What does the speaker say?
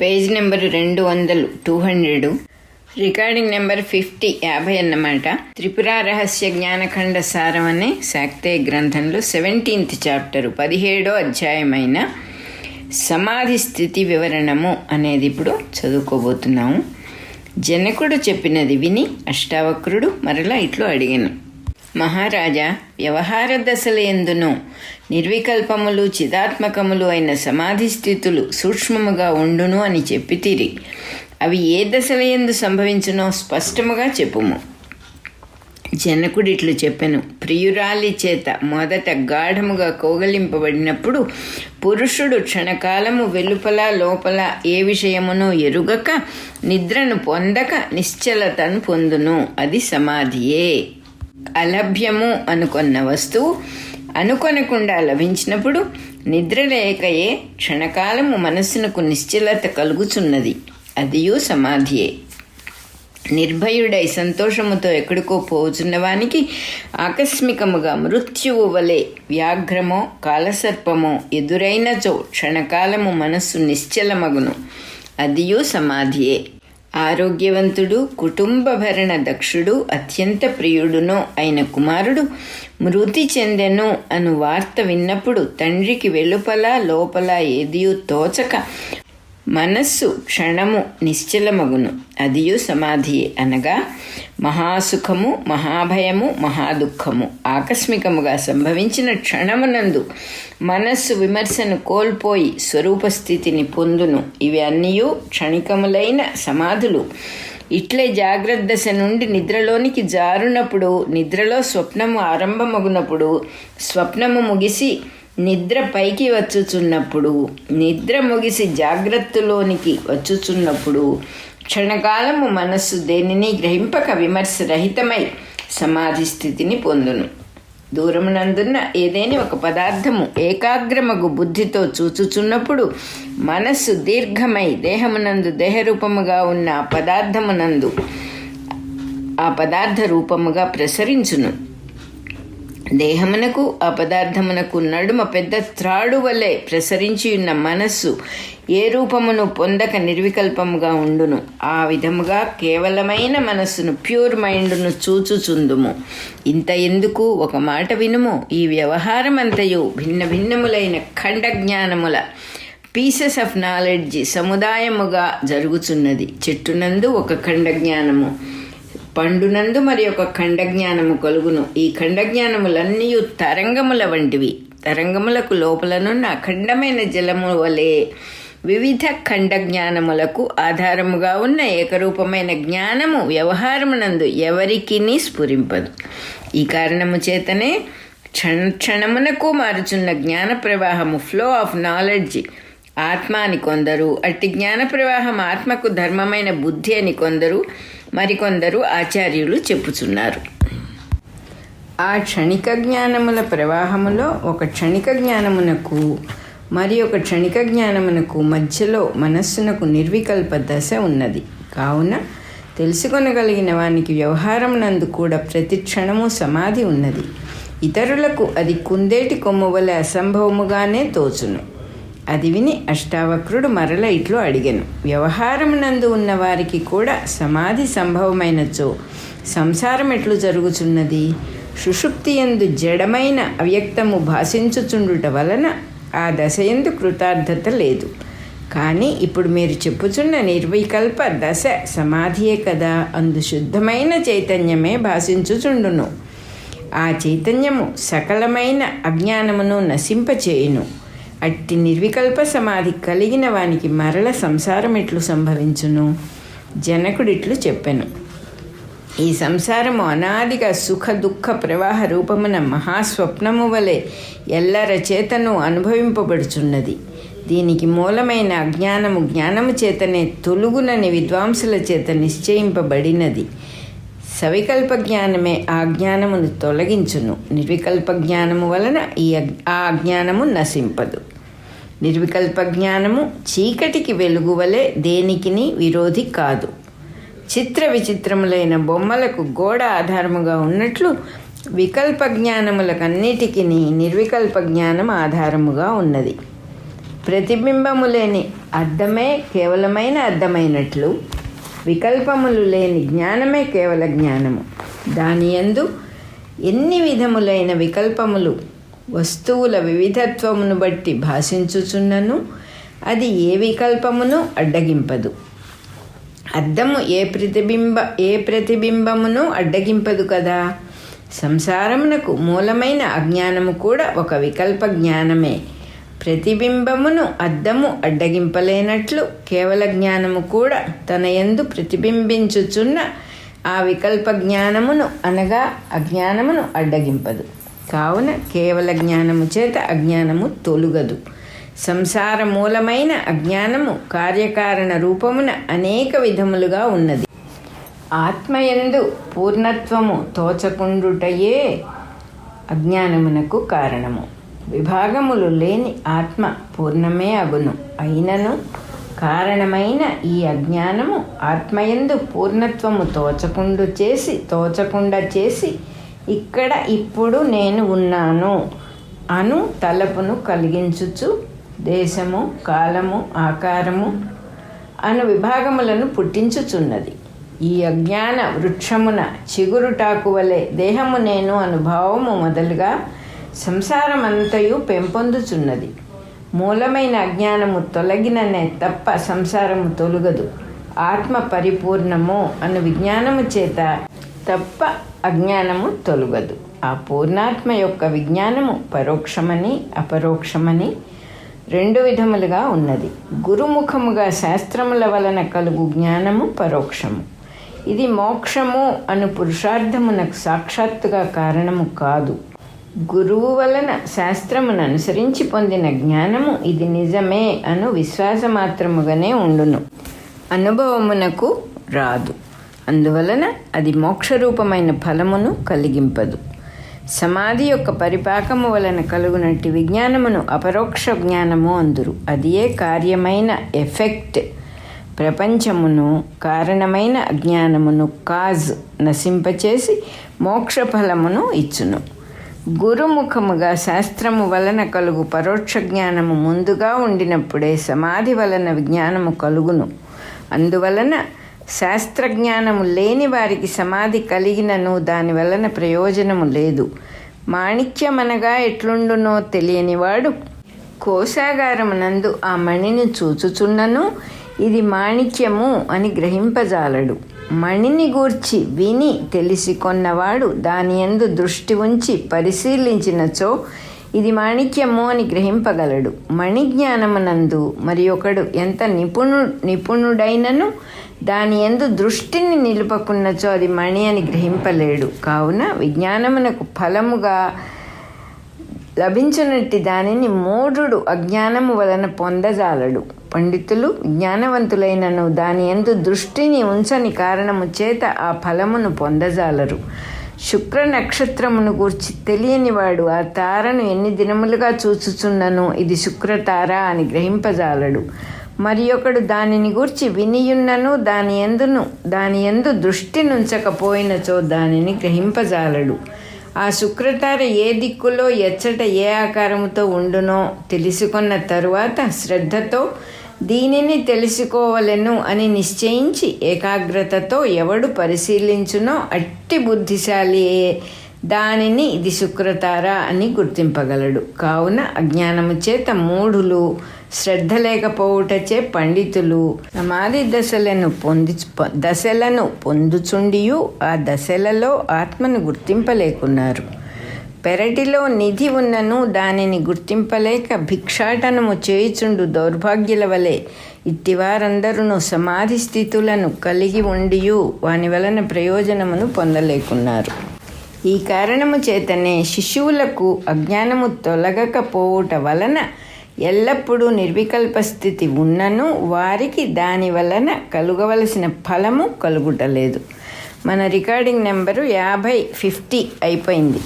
Page number రెండు వందలు two hundred recording number fifty యాభై అన్నమాట. త్రిపుర రహస్య జ్ఞానఖండ సారం అనే శాక్తే గ్రంథంలో సెవెంటీన్త్ చాప్టర్ పదిహేడో అధ్యాయమైన సమాధి స్థితి వివరణము అనేది ఇప్పుడు చదువుకోబోతున్నాము. జనకుడు చెప్పినది విని అష్టావక్రుడు మరలా ఇట్లు అడిగాను. మహారాజా వ్యవహార దశలయందును నిర్వికల్పములు చిదాత్మకములు అయిన సమాధి స్థితులు సూక్ష్మముగా ఉండును అని చెప్పితిరి. అవి ఏ దశలయందు సంభవించునో స్పష్టముగా చెప్పుము. జనకుడిట్లు చెప్పెను ప్రియురాలి చేత మొదట గాఢముగా కోగలింపబడినప్పుడు పురుషుడు క్షణకాలము వెలుపల లోపల ఏ విషయమునో ఎరుగక నిద్రను పొందక నిశ్చలతను పొందును. అది సమాధియే. అలభ్యము అనుకున్న వస్తువు అనుకొనకుండా లభించినప్పుడు నిద్ర లేకయే క్షణకాలము మనస్సునకు నిశ్చలత కలుగుచున్నది. అదియు సమాధియే. నిర్భయుడై సంతోషముతో ఎక్కడికో పోచున్నవానికి ఆకస్మికముగా మృత్యువు వలె వ్యాఘ్రమో కాలసర్పమో ఎదురైనచో క్షణకాలము మనస్సు నిశ్చలమగును. అదియు సమాధియే. ఆరోగ్యవంతుడు కుటుంబ భరణ దక్షుడు అత్యంత ప్రియుడును అయిన కుమారుడు మృతి చెందెను అను వార్త విన్నప్పుడు తండ్రికి వెలుపల లోపల ఏదియూ తోచక మనస్సు క్షణము నిశ్చలమగును. అదియు సమాధి అనగా మహాసుఖము మహాభయము మహాదుఖము. ఆకస్మికముగా సంభవించిన క్షణమునందు మనస్సు విమర్శను కోల్పోయి స్వరూపస్థితిని పొందును. ఇవి అన్నీ క్షణికములైన సమాధులు. ఇట్లే జాగ్రత్త దశ నుండి నిద్రలోనికి జారునప్పుడు నిద్రలో స్వప్నము ఆరంభమగునప్పుడు స్వప్నము ముగిసి నిద్ర పైకి వచ్చుచున్నప్పుడు నిద్ర ముగిసి జాగ్రత్తలోనికి వచ్చుచున్నప్పుడు క్షణకాలము మనస్సు దేనిని గ్రహింపక విమర్శ రహితమై సమాధి స్థితిని పొందును. దూరమునందున్న ఏదైనా ఒక పదార్థము ఏకాగ్రమగు బుద్ధితో చూచుచున్నప్పుడు మనస్సు దీర్ఘమై దేహమునందు దేహరూపముగా ఉన్న ఆ పదార్థమునందు ఆ పదార్థ రూపముగా ప్రసరించును. దేహమునకు ఆ పదార్థమునకు నడుమ పెద్ద త్రాడు వలె ప్రసరించి ఉన్న మనస్సు ఏ రూపమును పొందక నిర్వికల్పముగా ఉండును. ఆ విధముగా కేవలమైన మనస్సును ప్యూర్ మైండ్ను చూచుచుందుము. ఇంత ఎందుకు? ఒక మాట వినుము. ఈ వ్యవహారమంతయు భిన్న భిన్నములైన ఖండ జ్ఞానముల పీసెస్ ఆఫ్ నాలెడ్జ్ సముదాయముగా జరుగుచున్నది. చెట్టునందు ఒక ఖండ జ్ఞానము. పండునందు మరి ఒక ఖండజ్ఞానము కలుగును. ఈ ఖండజ్ఞానములన్నీ తరంగముల వంటివి. తరంగములకు లోపలనున్న అఖండమైన జలము వలె వివిధ ఖండ జ్ఞానములకు ఆధారముగా ఉన్న ఏకరూపమైన జ్ఞానము వ్యవహారమునందు ఎవరికిని స్ఫురింపదు. ఈ కారణము చేతనే క్షణ క్షణమునకు మారుచున్న జ్ఞాన ప్రవాహము ఫ్లో ఆఫ్ నాలెడ్జ్ ఆత్మ అని కొందరు అట్టి జ్ఞాన ప్రవాహం ఆత్మకు ధర్మమైన బుద్ధి అని కొందరు మరికొందరు ఆచార్యులు చెప్పుచున్నారు ఆ క్షణిక జ్ఞానముల ప్రవాహములో ఒక క్షణిక జ్ఞానమునకు మరి ఒక క్షణిక జ్ఞానమునకు మధ్యలో మనస్సునకు నిర్వికల్ప దశ ఉన్నది. కావున తెలుసుకొనగలిగిన వానికి వ్యవహారం నందు కూడా ప్రతి క్షణము సమాధి ఉన్నది. ఇతరులకు అది కుందేటి కొమ్ము వలె అసంభవముగానే తోచును. అది విని అష్టావక్రుడు మరల ఇట్లు అడిగాను. వ్యవహారమునందు ఉన్న వారికి కూడా సమాధి సంభవమైనచో సంసారం ఎట్లు జరుగుచున్నది? సుషుప్తి ఎందు జడమైన అవ్యక్తము భాషించుచుండుట వలన ఆ దశయందు కృతార్థత లేదు. కానీ ఇప్పుడు మీరు చెప్పుచున్న నిర్వికల్ప దశ సమాధియే కదా అందు శుద్ధమైన చైతన్యమే భాషించుచుండును. ఆ చైతన్యము సకలమైన అజ్ఞానమును నశింపచేయును. అట్టి నిర్వికల్ప సమాధి కలిగిన వానికి మరల సంసారం ఎట్లు సంభవించును? జనకుడిట్లు చెప్పెను. ఈ సంసారము అనాదిగా సుఖ దుఃఖ ప్రవాహ రూపమున మహాస్వప్నము వలె ఎల్లర చేతను అనుభవింపబడుచున్నది. దీనికి మూలమైన అజ్ఞానము జ్ఞానము చేతనే తొలుగునని విద్వాంసుల చేత నిశ్చయింపబడినది. సవికల్ప జ్ఞానమే ఆ జ్ఞానమును తొలగించును. నిర్వికల్ప జ్ఞానము వలన ఈ ఆ అజ్ఞానము నశింపదు. నిర్వికల్ప జ్ఞానము చీకటికి వెలుగు వలె దేనికిని విరోధి కాదు. చిత్ర విచిత్రములైన బొమ్మలకు గోడ ఆధారముగా ఉన్నట్లు వికల్ప జ్ఞానములకన్నిటికీ నిర్వికల్ప జ్ఞానం ఆధారముగా ఉన్నది. ప్రతిబింబము లేని అర్థమే కేవలమైన అర్థమైనట్లు వికల్పములు లేని జ్ఞానమే కేవల జ్ఞానము. దాని యందు ఎన్ని విధములైన వికల్పములు వస్తువుల వివిధత్వమును బట్టి భాషించుచున్నను అది ఏ వికల్పమును అడ్డగింపదు. అద్దము ఏ ప్రతిబింబ ఏ ప్రతిబింబమును అడ్డగింపదు కదా? సంసారమునకు మూలమైన అజ్ఞానము కూడా ఒక వికల్ప జ్ఞానమే. ప్రతిబింబమును అద్దము అడ్డగింపలేనట్లు కేవల జ్ఞానము కూడా తన యందు ప్రతిబింబించుచున్న ఆ వికల్ప జ్ఞానమును అనగా అజ్ఞానమును అడ్డగింపదు. కావున కేవల జ్ఞానము చేత అజ్ఞానము తొలుగదు. సంసార మూలమైన అజ్ఞానము కార్యకారణ రూపమున అనేక విధములుగా ఉన్నది. ఆత్మయందు పూర్ణత్వము తోచకుండుటయే అజ్ఞానమునకు కారణము. విభాగములు లేని ఆత్మ పూర్ణమే అగును. అయినను కారణమైన ఈ అజ్ఞానము ఆత్మయందు పూర్ణత్వము తోచకుండు చేసి తోచకుండా చేసి ఇక్కడ ఇప్పుడు నేను ఉన్నాను. అను తలపును కలిగించుచు దేశము కాలము ఆకారము అను విభాగములను పుట్టించుచున్నది. ఈ అజ్ఞాన వృక్షమున చిగురుటాకు వలె దేహము నేను అనుభావము మొదలుగా సంసారమంతయు పెంపొందుచున్నది. మూలమైన అజ్ఞానము తొలగిననే తప్ప సంసారము తొలగదు. ఆత్మ పరిపూర్ణము అను విజ్ఞానము చేత తప్ప అజ్ఞానము తొలగదు. ఆ పూర్ణాత్మ యొక్క విజ్ఞానము పరోక్షమని అపరోక్షమని రెండు విధములుగా ఉన్నది. గురుముఖముగా శాస్త్రముల వలన కలుగు జ్ఞానము పరోక్షము. ఇది మోక్షము అను పురుషార్థమునకు సాక్షాత్తుగా కారణము కాదు. గురువు వలన శాస్త్రమును అనుసరించి పొందిన జ్ఞానము ఇది నిజమే అను విశ్వాసమాత్రముగానే ఉండును. అనుభవమునకు రాదు. అందువలన అది మోక్షరూపమైన ఫలమును కలిగింపదు. సమాధి యొక్క పరిపాకము వలన కలుగునట్టి విజ్ఞానమును అపరోక్ష జ్ఞానము అందురు. అదియే కార్యమైన ఎఫెక్ట్. ప్రపంచమును కారణమైన అజ్ఞానమును కాజ్ నశింపచేసి మోక్ష ఫలమును ఇచ్చును. గురుముఖముగా శాస్త్రము వలన కలుగు పరోక్ష జ్ఞానము ముందుగా ఉండినప్పుడే సమాధి వలన విజ్ఞానము కలుగును. అందువలన శాస్త్రజ్ఞానము లేని వారికి సమాధి కలిగినను దాని వలన ప్రయోజనము లేదు. మాణిక్యమనగా ఎట్లుండునో తెలియనివాడు కోశాగారమునందు ఆ మణిని చూచుచున్నను. ఇది మాణిక్యము అని గ్రహింపజాలడు. మణిని గూర్చి విని తెలిసి కొన్నవాడు దాని ఎందు దృష్టి ఉంచి పరిశీలించినచో ఇది మాణిక్యము అని గ్రహింపగలడు. మణిజ్ఞానమునందు మరి ఒకడు ఎంత నిపుణు నిపుణుడైనను దాని ఎందు దృష్టిని నిలుపకున్నచో అది మణి అని గ్రహింపలేడు. కావున విజ్ఞానమునకు ఫలముగా లభించినట్టి దానిని మూఢుడు అజ్ఞానము వలన పొందజాలడు. పండితులు జ్ఞానవంతులైనను దాని ఎందు దృష్టిని ఉంచని కారణము చేత ఆ ఫలమును పొందజాలరు. శుక్ర నక్షత్రమును గూర్చి తెలియనివాడు ఆ తారను ఎన్ని దినములుగా చూచుచున్నను ఇది శుక్రతార అని గ్రహింపజాలడు. మరి ఒకడు దానిని గూర్చి వినియున్నను దాని ఎందును దాని ఎందు దృష్టి నుంచకపోయినచో దానిని గ్రహింపజాలడు. ఆ శుక్రతార ఏ దిక్కులో ఎచ్చట ఏ ఆకారముతో ఉండునో తెలుసుకున్న తరువాత శ్రద్ధతో దీనిని తెలుసుకోవలెను అని నిశ్చయించి ఏకాగ్రతతో ఎవడు పరిశీలించునో అట్టి బుద్ధిశాలియే దానిని ఇది శుక్రతార అని గుర్తింపగలడు. కావున అజ్ఞానము చేత మూఢులు శ్రద్ధ లేకపోవుటచే పండితులు సమాధి దశలను పొంది దశలను పొందుచుండియు ఆ దశలలో ఆత్మను గుర్తింపలేకున్నారు. పెరటిలో నిధి ఉన్నను దానిని గుర్తింపలేక భిక్షాటనము చేయుచుండు దౌర్భాగ్యుల వలె ఇట్టివారందరూ సమాధి స్థితులను కలిగి ఉండియు వాని వలన ప్రయోజనమును పొందలేకున్నారు. ఈ కారణము చేతనే శిశువులకు అజ్ఞానము తొలగకపోవుట వలన ఎల్లప్పుడూ నిర్వికల్ప స్థితి ఉన్నను వారికి దాని వలన కలుగవలసిన ఫలము కలుగుటలేదు. మన రికార్డింగ్ నెంబరు యాభై ఫిఫ్టీ అయిపోయింది.